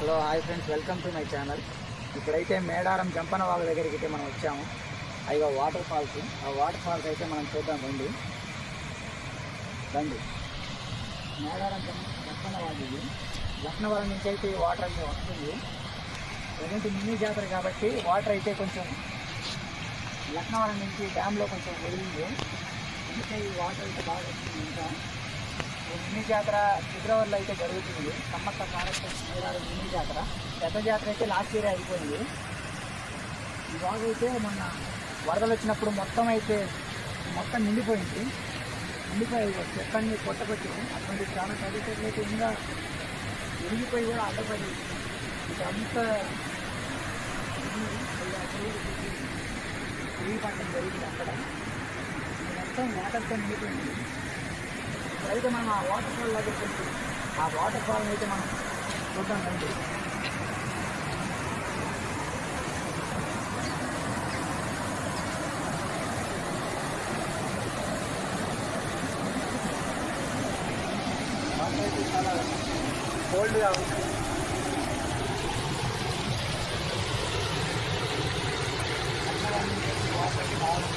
Hello hi friends welcome to my channel. ఇప్పుడైతే మేడారం జంపన వాగు దగ్గరికి అయితే మనం వచ్చాము. అయ్యో వాటర్ ఫాల్స్. ఆ వాటర్ ఫాల్స్ అయితే మనం చూద్దాం రండి. రండి. మేడారం జంపన వాగు ఇది. లక్నవరం నుంచి అయితే ఈ వాటర్ అయితే వస్తుంది. ప్రజెంట్ మినీ జాతర కాబట్టి వాటర్ అయితే కొంచెం లక్నవరం నుంచి డ్యామ్లో కొంచెం వెళ్ళింది. అందుకే ఈ వాటర్ అయితే బాగా వస్తుంది ఇంకా. ఈ జాతర ఫిబ్రవరిలో అయితే జరుగుతుంది. సమ్మక్క సారక్క మేడారం జాతర పెద్ద జాతర అయితే లాస్ట్ ఇయర్ అయిపోయింది. ఈ బాగా అయితే మొన్న వరదలు వచ్చినప్పుడు మొత్తం అయితే మొత్తం నిండిపోయింది. నిండిపోయి చెట్లన్నీ కొట్టకొచ్చి అటువంటి చాలా పెద్ద అయితే ఇంకా విరిగిపోయి కూడా అడ్డపడి ఇదంతా విరిగిపడడం జరిగింది అక్కడ. ఇది మొత్తం వాటర్తో నిండిపోయింది. అయితే మనం ఆ వాటర్ ఫాల్ దగ్గరికి వెళ్తే ఆ వాటర్ ఫాల్ అయితే మనం చూద్దాం రండి. చాలా కోల్డ్గా ఉంటుంది వాటర్ అయితే బాగుంది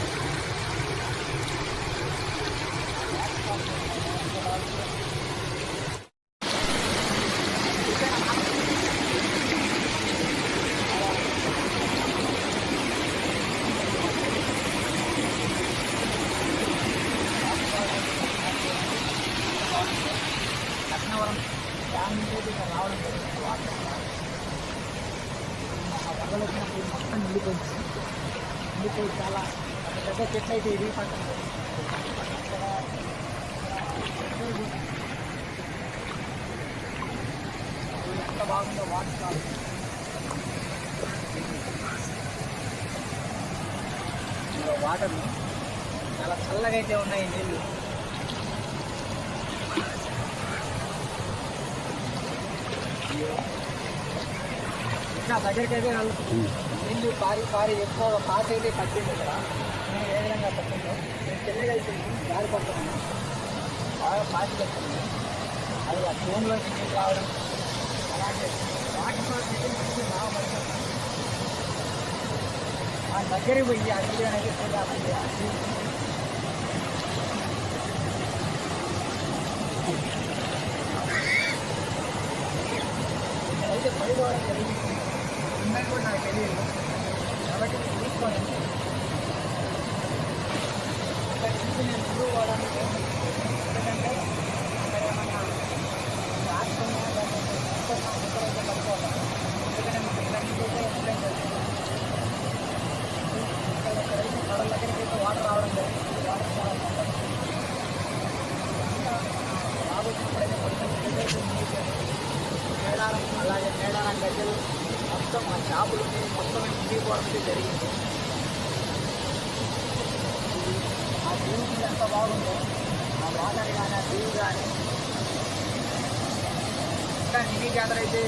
లక్నవరం డ్యామ్ నుంచి అయితే ఇక్కడ రావడం జరిగింది వాటర్ మొత్తం నిండిపోయింది నిండిపోయి చాలా పెద్ద చెట్లు అయితే ఇరిగి పట్టడం ఎంత బాగుందో వాటర్ ఇందులో వాటర్ చాలా చల్లగా అయితే ఉన్నాయి నీళ్ళు. ఇంకా దగ్గరికి అయితే వెళ్తుంది నీళ్ళు పారి పారి ఎక్కువ పాత అయితే పట్టింది ఇక్కడ నేను ఏ విధంగా పట్టిందో నేను చెల్లిగా అయిపోయింది దారి పడుతున్నాను బాగా పాతి పడుతుంది అది ఆ భూమిలో నీళ్ళు రావడం అలాగే వాటర్ ఫాల్స్ అయితే మంచి బాగా పడుతుంది ఆ దగ్గరికి పోయి ఆ నీళ్ళు అనేది చూడాలండి ఆ నీళ్ళు. అయితే పడిపోవడం జరిగింది ఉందని కూడా నాకు తెలియదు. కాబట్టి నేను చూసుకోండి ఇక్కడ నుంచి నేను ముందు పోవడానికి ఎందుకంటే ఇక్కడ ఏమన్నా రాసుకున్నా దాన్ని అనుకున్నా ఎందుకంటే మాకు ఇక్కడ నుంచి అయితే ఎక్స్ప్లెయిన్ చేస్తాను. ఇక్కడ ఎక్కడైతే కడల దగ్గరికి అయితే వాటర్ రావడం జరిగింది. వాటర్ చాలా రాబోతున్నప్పుడైతే కొంచెం మేడారం అలాగే మేడారం గడ్డలు మొత్తం ఆ చేపలు మొత్తం మునిగిపోవడం జరిగింది. ఆ దేవుడు ఎంత బాగుందో ఆ వాటర్ కానీ ఆ దేవుడు కానీ ఇంకా మినీ జాతర అయితే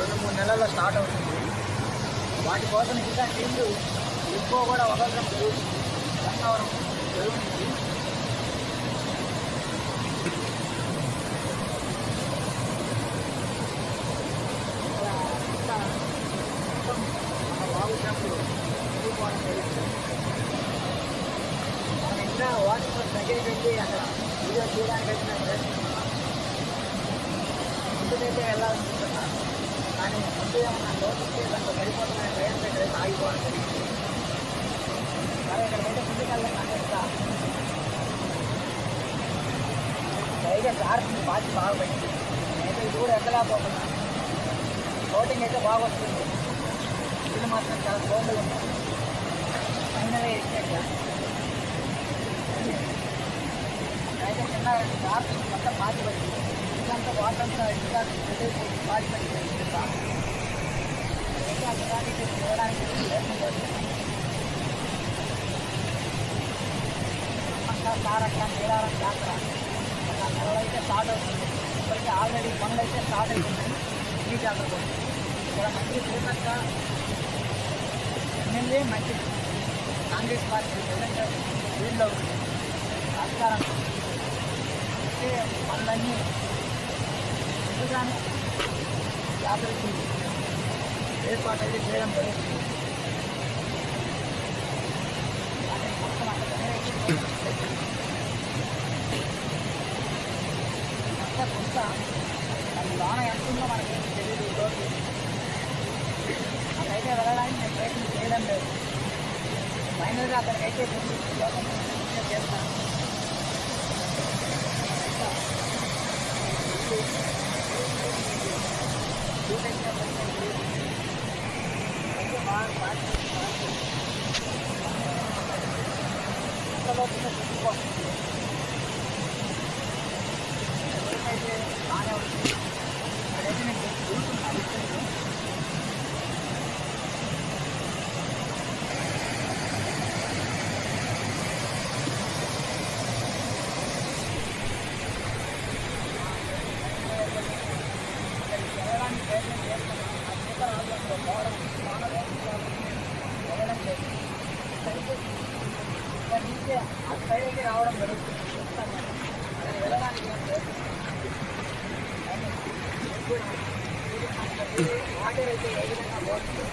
రెండు మూడు నెలల్లో స్టార్ట్ అవుతుంది. వాటి కోసం ఇంకా నీళ్ళు ఎక్కువ కూడా వదలడం జరుగుతుంది చెరువు నుంచి ఇలా అంతా మొత్తం మన బాగున్నప్పుడు వెళ్ళిపోవడం జరిగింది మనం ఇంకా వాటర్ దగ్గరికి వెళ్ళి అక్కడ వీడియో తీయడానికి అయితే నేను వెళ్ళాలనుకుంటున్నాను కానీ ముందు ఏమన్నా లోపలికి దాంట్లో వెళ్ళిపోతున్న ట్రైన్ దగ్గర ఆగిపోవడం జరిగింది సరే ఇక్కడికైతే ముందుకెళ్ళాలి అన్నట్టుగా పైగా జాగ్రత్త బాగా బాగా పెట్టింది నేనైతే ఇది కూడా ఎక్కలేకపోతున్నాను బోటింగ్ అయితే బాగా వస్తుంది ఇది మాత్రం చాలా కోల్డ్గా ఉంది ఫైనల్గా ఎక్కాక అయితే చిన్న డార్క్ మొత్తం పాతి పడింది ఇదంతా వాటర్ అంతా ఇంకా పెట్టేసి పాతి పడింది ఇంకా అయితే అక్కడానికి చూడడానికి ప్రయత్నం చేస్తున్నాం అమ్మంతా సారక్క నీడారం జాతర ఒక నెలలో అయితే స్టార్ట్ అవుతుంది ఇప్పటికీ ఆల్రెడీ పనులు అయితే స్టార్ట్ అవుతున్నాయి ఈ జాతర కోసం ఇక్కడ మంచి సీతక్క ఎమ్మెల్యే మంచి కాంగ్రెస్ పార్టీ తెలంగాణ వీళ్ళు అధికారం అయితే పనులన్నీ ముందుగానే జాతరకి ఏర్పాటు అయితే చేయడం జరుగుతుంది. అక్కడ మొత్తం అక్కడనే మొత్తం కొంత అది లోన ఎంత ఉందో మనకి తెలియదు ఈరోజు రోజు అక్కడైతే వెళ్ళడానికి నేను ప్రయత్నం చేయడం లేదు ఫైనల్గా అక్కడికైతే వెళ్ళి చేస్తాను అయితే బాగా బాగా అంతలోపు చూసుకోవాలి అయితే బాగానే ఉంటుంది అదైతే నేను చూస్తున్నాను ఇక్కడికి. ఇక్కడికి వెళ్ళడానికి ప్రయత్నం చేస్తున్నాను ఆ సూపర్ ఆల్బమ్లో పోవడం చాలా రోజులు కాబట్టి వెళ్ళడం లేదు ఇక్కడికి ఇక్కడ నుంచి అటు సైడ్ అయితే రావడం జరుగుతుంది చూస్తాను నేను. అక్కడ వెళ్ళడానికి ఏం లేదు కానీ ఇప్పుడు ఇది మనకి వాటర్ అయితే ఏ విధంగా పోతుంది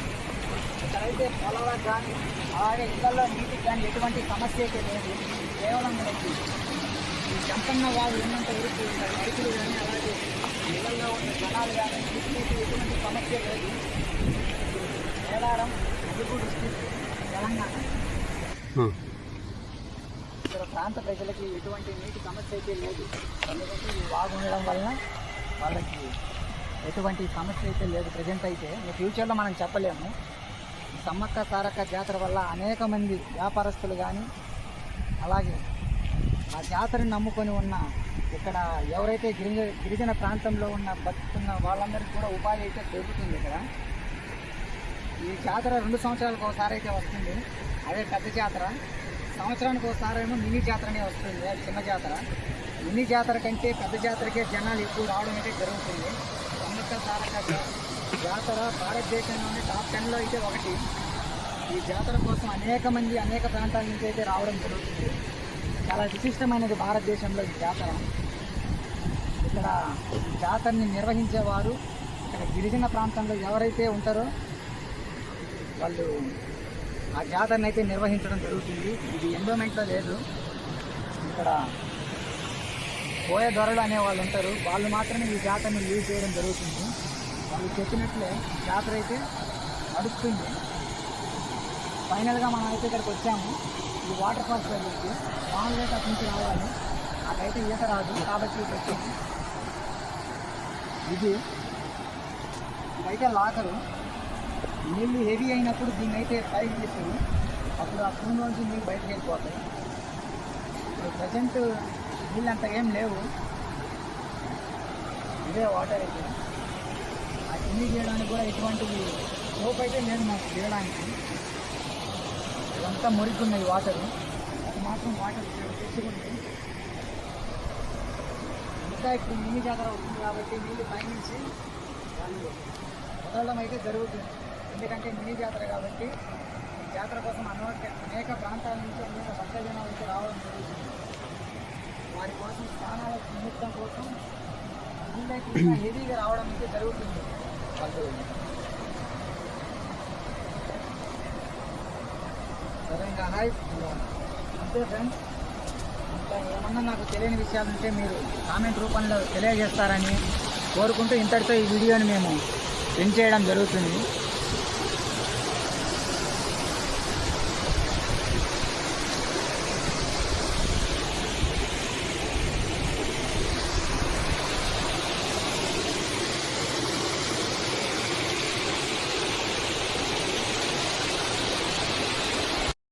ఇక్కడైతే పొలాలకు కానీ అలాగే ఇళ్ళలో నీటికి కానీ ఎటువంటి సమస్య అయితే లేదు కేవలం మనకి ఈ చంపన్న వాళ్ళు ఉన్నంత వరకు రైతులు కానీ అలాగే ఇళ్ళలో ఉన్న జనాలు కానీ నీటికి ఎటువంటి సమస్య లేదు మేడారం ములుగు డిస్టిక్ తెలంగాణ ఇక్కడ ప్రాంత ప్రజలకి ఎటువంటి నీటి సమస్య అయితే లేదు. ఎందుకంటే ఈ వాగు ఉండడం వలన వాళ్ళకి ఎటువంటి సమస్య అయితే లేదు ప్రజెంట్ అయితే. ఈ ఫ్యూచర్లో మనం చెప్పలేము. సమ్మక్క సారక్క జాతర వల్ల అనేక మంది వ్యాపారస్తులు కానీ అలాగే ఆ జాతరని నమ్ముకొని ఉన్న ఇక్కడ ఎవరైతే గిరిజ గిరిజన ప్రాంతంలో ఉన్న బతుకున్న వాళ్ళందరికీ కూడా ఉపాధి అయితే దొరుకుతుంది ఇక్కడ. ఈ జాతర రెండు సంవత్సరాలకు ఒకసారి అయితే వస్తుంది. అదే పెద్ద జాతర. సంవత్సరానికి ఒకసారి ఏమో మినీ జాతరనే వస్తుంది. చిన్న జాతర. మినీ జాతర కంటే పెద్ద జాతరకే జనాలు ఎక్కువ రావడం అయితే జరుగుతుంది. సమ్మక్క సారక్క జాతర భారతదేశంలోని టాప్ టెన్లో అయితే ఒకటి. ఈ జాతర కోసం అనేక మంది అనేక ప్రాంతాల నుంచి అయితే రావడం జరుగుతుంది. చాలా విశిష్టమైనది భారతదేశంలో ఈ జాతర. ఇక్కడ జాతరని నిర్వహించేవారు ఇక్కడ గిరిజన ప్రాంతంలో ఎవరైతే ఉంటారో వాళ్ళు ఆ జాతరని అయితే నిర్వహించడం జరుగుతుంది. ఇది ఎండోమెంట్లో లేదు. ఇక్కడ పోయే దొరలు అనే వాళ్ళు ఉంటారు. వాళ్ళు మాత్రమే ఈ జాతరని లీడ్ చేయడం జరుగుతుంది. వాళ్ళు చెప్పినట్లే జాతర అయితే నడుస్తుంది. ఫైనల్గా మనం అయితే ఇక్కడికి వచ్చాము. ఈ వాటర్ ఫాల్స్ దగ్గరికి. మామూలుగా అక్కడి నుంచి రావాలి. నాకైతే ఈత రాదు. కాబట్టి ఇక్కడ వచ్చాము. ఇది ఇదైతే లాకరు. నీళ్ళు హెవీ అయినప్పుడు దీన్ని అయితే పైకి తీస్తారు అప్పుడు ఆ స్పూన్ నుంచి నీళ్ళు బయటకు వెళ్ళిపోతాయి. ఇప్పుడు ప్రజెంట్ నీళ్ళు అంత ఏం లేవు. ఇదే వాటర్ అయితే. ఆ కింది చేయడానికి కూడా ఎటువంటి సోప్ అయితే లేదు మాకు చేయడానికి ఇదంతా మురికున్నది వాటర్ అది మాత్రం వాటర్ తెచ్చుకుంది. ఇంకా ఇప్పుడు మినీ జాతర వస్తుంది కాబట్టి నీళ్ళు పయనించి వాళ్ళు వదలడం అయితే జరుగుతుంది. ఎందుకంటే మినీ జాతర కాబట్టి జాతర కోసం అనేక అనేక ప్రాంతాల నుంచి అనేక భక్త జనాలు రావడం జరుగుతుంది. వారి కోసం స్నానాల నిమిత్తం కోసం ఇంకా హెవీగా రావడం అయితే జరుగుతుంది. వాళ్ళు సరే ఇంకా హాయ్. అంతే ఫ్రెండ్స్. ఇంకా ఏమన్నా నాకు తెలియని విషయాలు ఉంటే మీరు కామెంట్ రూపంలో తెలియజేస్తారని కోరుకుంటూ ఇంతటితో ఈ వీడియోని మేము ఎండ్ చేయడం జరుగుతుంది.